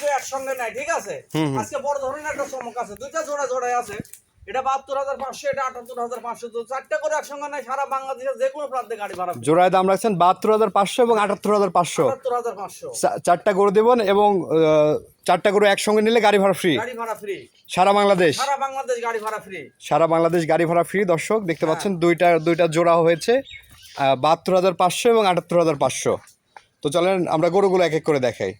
কেউ একসঙ্গে নেয় ঠিক আছে। আজকে বড় ধরনের একটা চমক আছে। দুইটা জোড়া জোড়ায় আছে। এটা বাহাত্তর হাজার পাঁচশো এটা আটাত্তর হাজার পাঁচশো। তো চারটা করে একসঙ্গে নেয় সারা বাংলাদেশের যে কোনো প্রান্তে গাড়ি ভাড়া জোড়ায় দাম রাখছেন বাহাত্তর হাজার পাঁচশো এবং আটাত্তর হাজার পাঁচশো। আটাত্তর হাজার পাঁচশো। চারটা গরু দেবেন এবং চারটা গরু একসঙ্গে নিলে গাড়ি ভাড়া ফ্রি গাড়ি ভাড়া ফ্রি সারা বাংলাদেশ। সারা বাংলাদেশ গাড়ি ভাড়া ফ্রি সারা বাংলাদেশ গাড়ি ভাড়া ফ্রি দর্শক দেখতে পাচ্ছেন দুইটা দুইটা জোড়া হয়েছে বাহাত্তর হাজার পাঁচশো এবং আটাত্তর হাজার পাঁচশো। তো চলেন আমরা গরুগুলো এক এক করে দেখাই।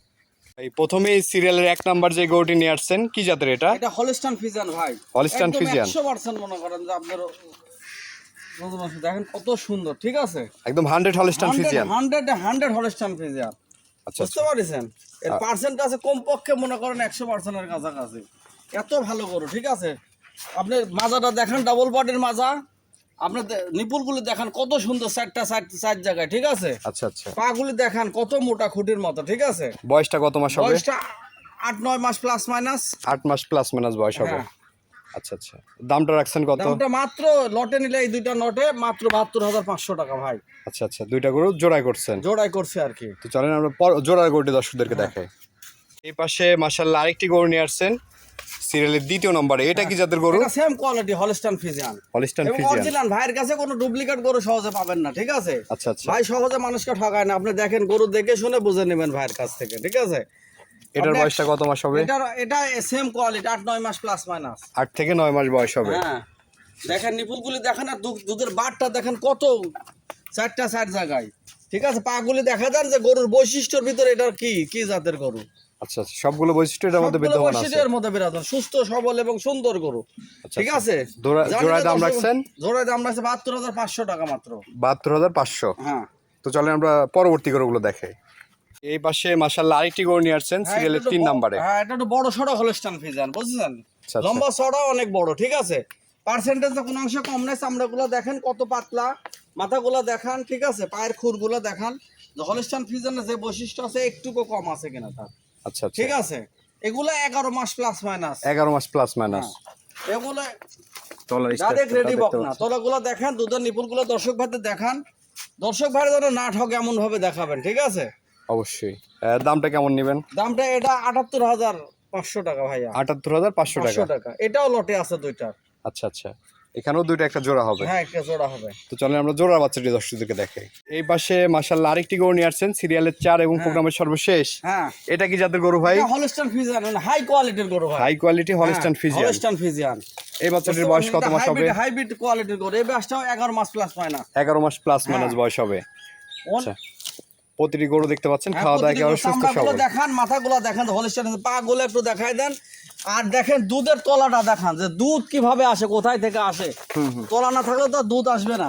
এই প্রথমেই সিরিয়ালের এক নাম্বার যে গরুটি নিয়ে আসছেন কি জাতের এটা? এটা হলিস্টান ফিজান ভাই। হলিস্টান। একশো পার্সেন্ট মনে করেন যে আপনার দেখেন কত সুন্দর ঠিক আছে? একদম hundred Holstein Friesian hundred hundred Holstein Friesian আচ্ছা বুঝতে পারছেন? এর পার্সেন্ট আছে কমপক্ষে মনে করেন একশো পার্সেন্টের কাছাকাছি। এত ভালো করো ঠিক আছে? আপনি মাজাটা দেখেন ডাবল বডির মাজা। আপনি নিপুলগুলি দেখান কত সুন্দর চারটা চার জায়গায় ঠিক আছে? আচ্ছা আচ্ছা। পাগুলি দেখান কত মোটা খুঁটির মতো ঠিক আছে? বয়সটা কত মাস হবে? বয়সটা আট নয় মাস প্লাস মাইনাস আট মাস প্লাস মাইনাস বয়স হবে। হ্যাঁ। আচ্ছা আচ্ছা। দামটা রাখছেন কত? দামটা মাত্র লটে নিলে এই দুইটা নটে মাত্র বাহাত্তর হাজার পাঁচশো টাকা ভাই। আচ্ছা আচ্ছা। দুইটা গরু জোড়াই করছেন? করছে আর কি। তো চলেন আমরা পর- জোড়ার গরুটি দর্শকদেরকে হ্যাঁ। দেখাই। এই পাশে মাসাল্লাহ আরেকটি গরু নিয়ে আসছেন। সিরিয়ালের দ্বিতীয় নম্বরে এটা কি জাতের গরু? এটা same quality Holstein Friesian Holstein এবং ফিজিয়ান অরিজিনাল ভাইয়ের কাছে কোনো ডুপ্লিকেট গরু সহজে পাবেন না ঠিক আছে? আচ্ছা আচ্ছা। ভাই সহজে মানুষকে ঠকায় না। আপনি দেখেন গরু দেখে শুনে বুঝে নেবেন ভাইয়ের কাছ থেকে ঠিক আছে? এটার বয়সটা কত মাস হবে? এটা এটা সেম কোয়ালিটি আট নয় মাস প্লাস মাইনাস আট থেকে নয় মাস বয়স হবে। হ্যাঁ। দেখেন নিপুলগুলি দেখেন আর দুধের বাটটা দেখেন কত চারটা চার জায়গায়। ঠিক আছে? পাগুলি দেখা যান যে গরুর বৈশিষ্ট্যের ভিতরে এটা কি কি জাতের গরু? আচ্ছা আচ্ছা সবগুলো বৈশিষ্ট্য এটার মধ্যে বিদ্যমান আছে। বৈশিষ্ট্যের মধ্যে বিরাজমান। সুস্থ সবল এবং সুন্দর গরু। আচ্ছা, ঠিক আচ্ছা। আছে? জোড়ায় দাম রাখছেন? জোড়ায় দাম রাখছে বাহাত্তর হাজার পাঁচশো টাকা মাত্র। বাহাত্তর হাজার পাঁচশো? হ্যাঁ। তো চলেন আমরা পরবর্তী গরুগুলো দেখাই। এই পাশে মাসাল্লাহ আরেকটি গরু নিয়ে আসছেন সিরিয়ালের এটা একটু তিন ব- নাম্বারে। হ্যাঁ এটা একটু বড় সড়ো হলস্টান ফিজান বুঝছেন। লম্বা সড়া অনেক বড় ঠিক আছে? পার্সেন্টেজ কোনো অংশ কম নেই চামড়াগুলো দেখেন কত পাতলা। মাথাগুলো দেখান ঠিক আছে? পায়ের খুরগুলো দেখান। হলস্টান ফিজানের যে বৈশিষ্ট্য আছে একটুকু কম আছে কিনা তার। আচ্ছা আচ্ছা। ঠিক আছে? এগুলো এগারো মাস প্লাস মাইনাস এগারো মাস প্লাস মাইনাস এগুলো দেখেন দুধের দর্শক ভাইদের দেখান। দর্শক ভাইরা যেন না ঠকে এমন ভাবে দেখাবেন ঠিক আছে? অবশ্যই। দামটা কেমন নেবেন? দামটা এটা আটাত্তর হাজার পাঁচশো টাকা ভাইয়া। আটাত্তর হাজার পাঁচশো টাকা। টাকা। এটাও লটে আছে দুইটার। আচ্ছা আচ্ছা। এখানেও দুইটা একটা জোড়া হবে। হ্যাঁ একটা জোড়া হবে। তো চলেন আমরা জোড়া বাচ্চাটি দর্শকদেরকে দেখাই। এই পাশে মাসাল্লাহ আরেকটি গরু নিয়ে আসছেন সিরিয়ালের চার এবং প্রোগ্রামের সর্বশেষ। হ্যাঁ। এটা কি জাতের গরু ভাই? হলস্টান ফিজিয়ান হাই কোয়ালিটির গরু ভাই। High quality Holstein Friesian Holstein Friesian এই বাচ্চাটির বয়স কত মাস হবে? হাইব্রিড কোয়ালিটির গরু। এই ব্যাসটাও এগারো মাস প্লাস মাইনাস এগারো মাস প্লাস মাইনাস বয়স হবে। আচ্ছা। প্রতিটি গরু দেখতে পাচ্ছেন খাওয়া দাওয়া একেবারে সুস্থ সবল। দেখান মাথাগুলো দেখান হলিস্টার পা গুলো একটু দেখাই দেন। আর দেখেন দুধের তলাটা দেখান যে দুধ কীভাবে আসে কোথায় থেকে আসে। তলা না থাকলে তো দুধ আসবে না।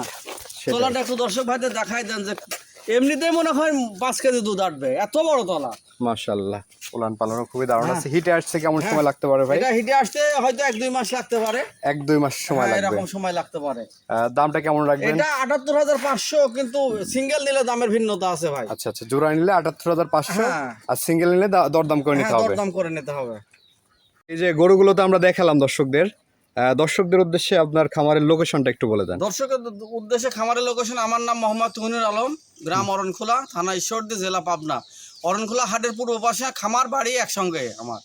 তলাটা একটু দর্শক ভাইদের দেখাই দেন যে এমনিতেই মনে হয় পাঁচ কেজি দুধ আসবে এত বড় তলা। মাশাআল্লাহ উলান পালানো খুবই দারুণ আছে। হিটে আসছে কেমন সময় লাগতে পারে ভাই? এটা হিটে আসতে হয়তো এক দুই মাস লাগতে পারে। এক দুই মাস সময় হ্যাঁ, লাগবে। এরকম সময় লাগতে পারে। দামটা কেমন রাখবেন? এটা আটাত্তর হাজার পাঁচশো কিন্তু সিঙ্গেল নিলে দামের ভিন্নতা আছে ভাই। আচ্ছা আচ্ছা। জোড়া নিলে আটাত্তর হাজার পাঁচশো হ্যাঁ। আর সিঙ্গেল নিলে দরদাম করে নিতে হ্যাঁ হবে। দরদাম করে নিতে হবে। এই যে গরুগুলো তো আমরা দেখালাম দর্শকদের। দর্শকদের উদ্দেশ্যে আপনার খামারের লোকেশনটা একটু বলে দেন। দর্শকের উদ্দেশ্যে খামারের লোকেশন আমার নাম মোহাম্মদ তুহিনুর আলম গ্রাম অরণখোলা থানা ঈশ্বরদী জেলা পাবনা। অরণখোলা হাটের পূর্ব পাশে খামার বাড়ি একসঙ্গে আমার।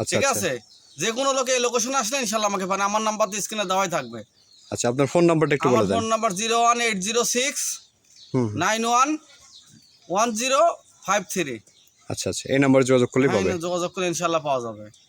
আচ্ছা ঠিক আচ্ছা। আছে? যে কোনো লোকে এই লোকেশনে আসলে ইনশাল্লাহ আমাকে পান আমার নাম্বার তো স্ক্রিনে দেওয়াই থাকবে। আচ্ছা আপনার ফোন নাম্বারটা একটু বলে দেন। Phone number zero one eight zero six nine one one zero five three আচ্ছা আচ্ছা। এই নাম্বারে যোগাযোগ করলে পাবে। যোগাযোগ করে ইনশাল্লাহ পাওয়া যাবে।